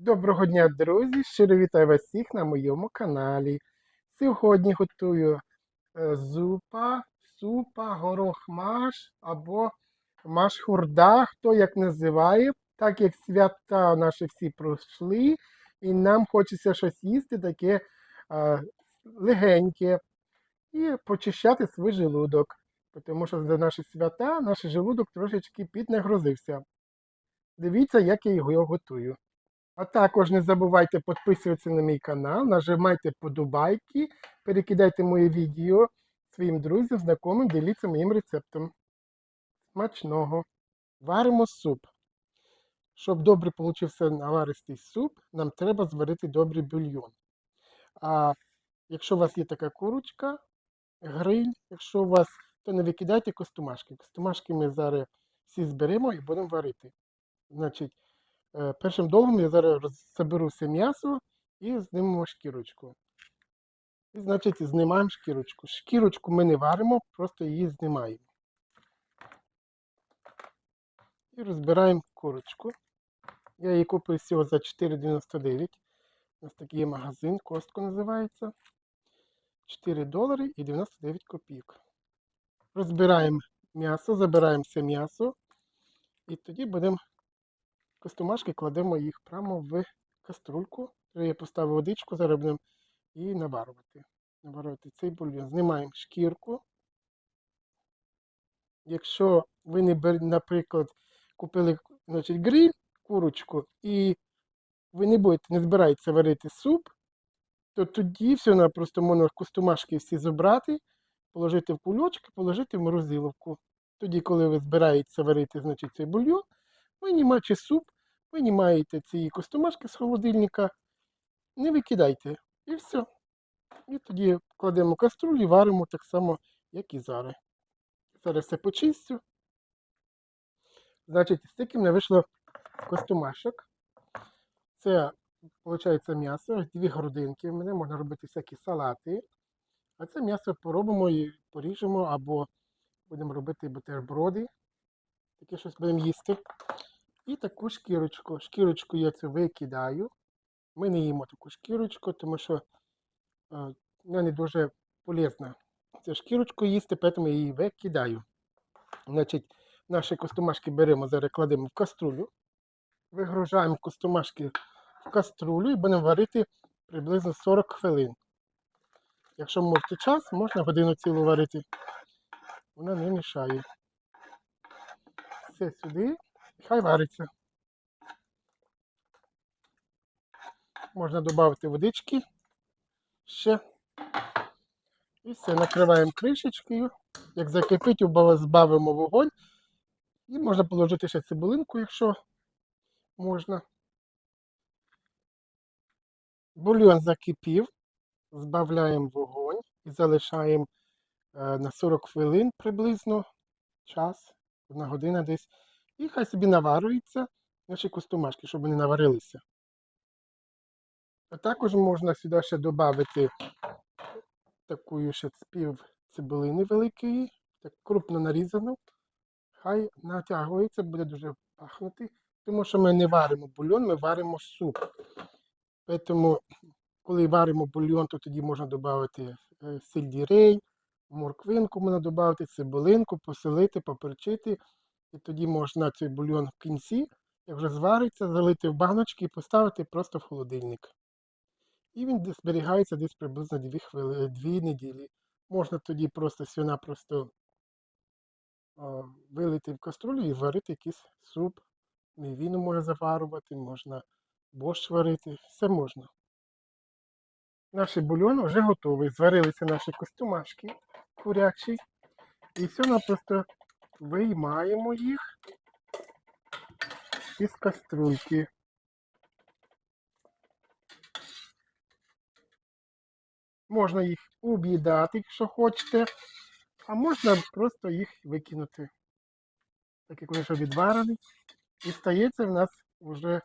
Доброго дня, друзі! Щиро вітаю вас всіх на моєму каналі. Сьогодні готую е, зупа, супа, горох маш або маш хурда, хто як називає, так як свята наші всі пройшли, і нам хочеться щось їсти таке е, легеньке і почищати свій желудок. Тому що за наші свята наш желудок трошечки піднагрузився. Дивіться, як я його готую. А також не забувайте підписуватися на мій канал, нажимайте подобайки, перекидайте моє відео своїм друзям, знайомим, діліться моїм рецептом. Смачного. Варимо суп. Щоб добре получився наваристий суп, нам треба зварити добрий бульйон. А якщо у вас є така курочка, гриль, якщо у вас, то не викидайте костомашки. Костомашки ми зараз всі зберемо і будемо варити. Значить, Першим долгом я зараз заберу все м'ясо і знімемо шкірочку. І, значить, знімаємо шкірочку. Шкірочку ми не варимо, просто її знімаємо. І розбираємо курочку. Я її купив всього за 4,99. У нас такий магазин, костко називається. 4 долари і 99 копійок. Розбираємо м'ясо, забираємо все м'ясо. І тоді будемо костомашки кладемо їх прямо в каструльку. Я поставив водичку, зараз і наварювати. Наварювати цей бульйон. Знімаємо шкірку. Якщо ви не наприклад, купили значить, гриль, курочку, і ви не будете, не збираєтеся варити суп, то тоді все напросто можна костомашки всі забрати, положити в кульочки, положити в морозиловку. Тоді, коли ви збираєтеся варити значить, цей бульйон, винімаючи суп, винімаєте ці костомашки з холодильника, не викидайте. І все. І тоді кладемо каструлю і варимо так само, як і зараз. Зараз все почистю. Значить, стільки мене вийшло костомашок. Це, виходить, м'ясо, дві грудинки. Мене можна робити всякі салати. А це м'ясо поробимо і поріжемо, або будемо робити бутерброди. Таке щось будемо їсти. І таку шкірочку. Шкірочку я цю викидаю. Ми не їмо таку шкірочку, тому що е, вона не дуже полезна. Цю шкірочку їсти, тому я її викидаю. Значить, наші костомашки беремо, зараз кладемо в каструлю. Вигружаємо костомашки в каструлю і будемо варити приблизно 40 хвилин. Якщо можете час, можна годину цілу варити. Вона не мішає. Все сюди. Хай вариться. Можна додати водички ще. І все, накриваємо кришечкою. Як закипить, збавимо вогонь. І можна положити ще цибулинку, якщо можна. Бульйон закипів. Збавляємо вогонь і залишаємо е, на 40 хвилин приблизно час, одна година десь. І хай собі наварюються наші костомашки, щоб вони наварилися. А також можна сюди ще додати таку ще спів цибулини великої, так крупно нарізану. Хай натягується, буде дуже пахнути. Тому що ми не варимо бульйон, ми варимо суп. Тому, коли варимо бульйон, то тоді можна додати е, сельдірей, морквинку можна додати, цибулинку, поселити, поперчити. І тоді можна цей бульйон в кінці, як вже звариться, залити в баночки і поставити просто в холодильник. І він зберігається десь приблизно 2, хвили... 2 неділі. Можна тоді просто свина просто о, вилити в каструлю і зварити якийсь суп. Мівіну можна заварувати, можна борщ варити, все можна. Наш бульйон вже готовий. Зварилися наші костюмашки курячі. І все напросто виймаємо їх із каструльки. Можна їх об'їдати, якщо хочете, а можна просто їх викинути. Так як вони вже відварені. І стається в нас вже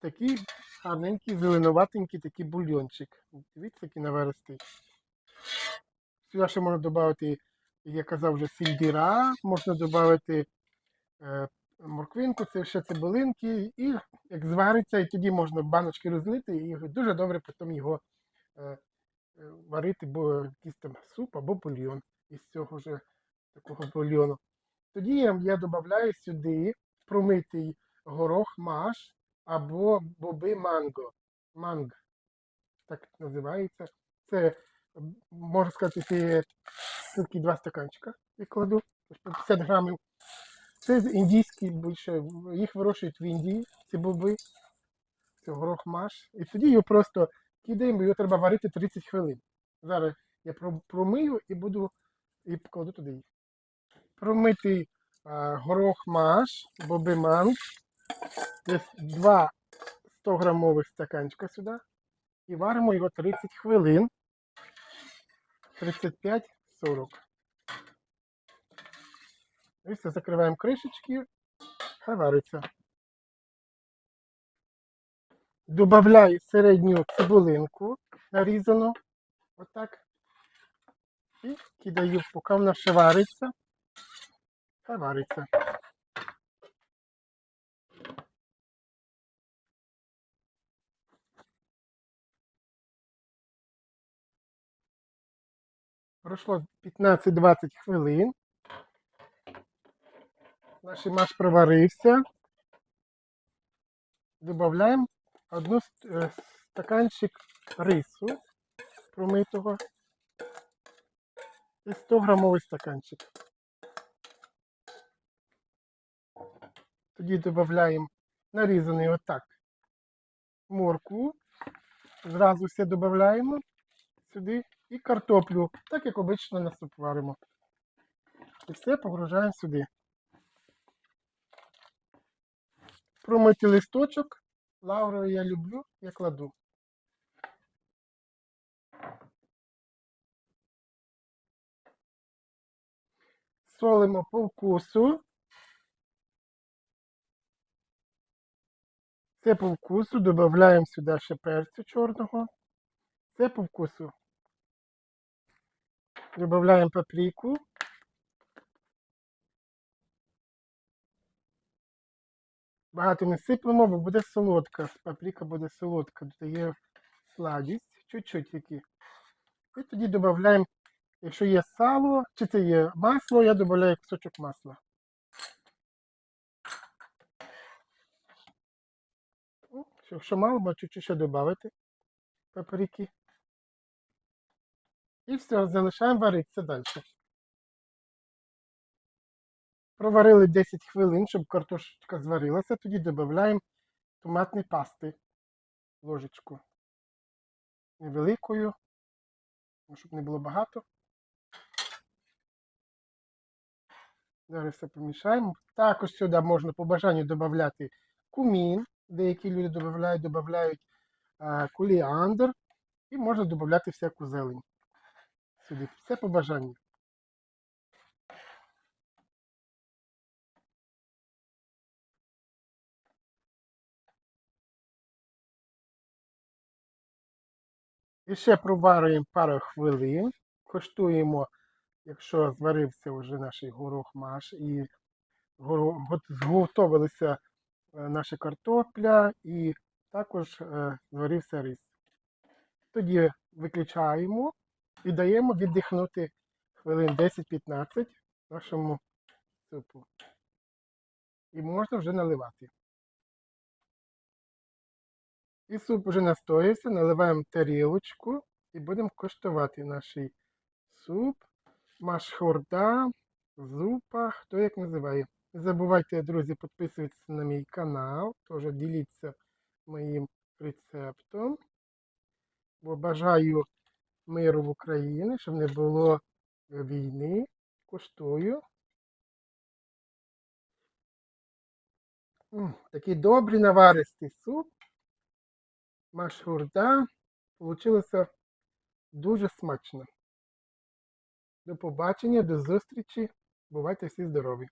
такий гарненький, зеленуватенький такий бульйончик. Дивіться, який наваристий. Сюди ще можна додати, я казав, вже сільдіра, можна додати е, морквинку, це ще цибулинки, і як звариться, і тоді можна баночки розлити, і дуже добре потім його е, е, варити, бо якийсь там суп або бульйон із цього ж такого бульйону. Тоді я, додаю сюди промитий горох маш або боби манго. Манг. Так називається. Це, можна сказати, тільки два стаканчика я кладу, по 50 грамів. Це індійські більше, їх вирощують в Індії, ці боби, це горох маш. І тоді його просто кидаємо, його треба варити 30 хвилин. Зараз я промию і буду і покладу туди їх. Промитий а, горох маш, боби манг, десь 2 100 грамових стаканчика сюди. І варимо його 30 хвилин. 35-40. І все, закриваємо кришечки, хай вариться. Добавляю середню цибулинку нарізану. Отак. І кидаю, поки вона ще вариться. Хай вариться. Пройшло 15-20 хвилин. Наш маш проварився. Добавляємо одну е, стаканчик рису промитого і 100 грамовий стаканчик. Тоді додаємо нарізаний отак моркву. Зразу все додаємо сюди і картоплю, так як обично на суп варимо. І все погружаємо сюди. Промити листочок. Лавру я люблю, я кладу. Солимо по вкусу. Це по вкусу. Додаємо сюди ще перцю чорного. Це по вкусу. Додаємо паприку. Багато не сиплемо, бо буде солодка. Паприка буде солодка, додає сладість, чуть-чуть тільки. І тоді додаємо, якщо є сало, чи це є масло, я додаю кусочок масла. Якщо мало, чуть-чуть ще додати паприки. І все, залишаємо варитися далі. Проварили 10 хвилин, щоб картошечка зварилася, тоді додаємо томатної пасти. Ложечку невеликою, щоб не було багато. Зараз все помішаємо. Також сюди можна по бажанню додати кумін. Деякі люди додають, додають а, куліандр. І можна додати всяку зелень. Сюди. Все по бажанню. І ще проварюємо пару хвилин. Коштуємо, якщо зварився вже наш горох маш і зготовилися е, наша картопля і також е, зварився рис. Тоді виключаємо і даємо віддихнути хвилин 10-15 нашому супу. І можна вже наливати. І суп вже настоявся, наливаємо тарілочку і будемо коштувати наш суп, машхорда, зупа, хто як називає. Не забувайте, друзі, підписуватися на мій канал, теж діліться моїм рецептом. Бо бажаю миру в Україні, щоб не було війни. Коштую. М, Такий добрий наваристий суп. Машгурда. Получилося дуже смачно. До побачення, до зустрічі. Бувайте всі здорові!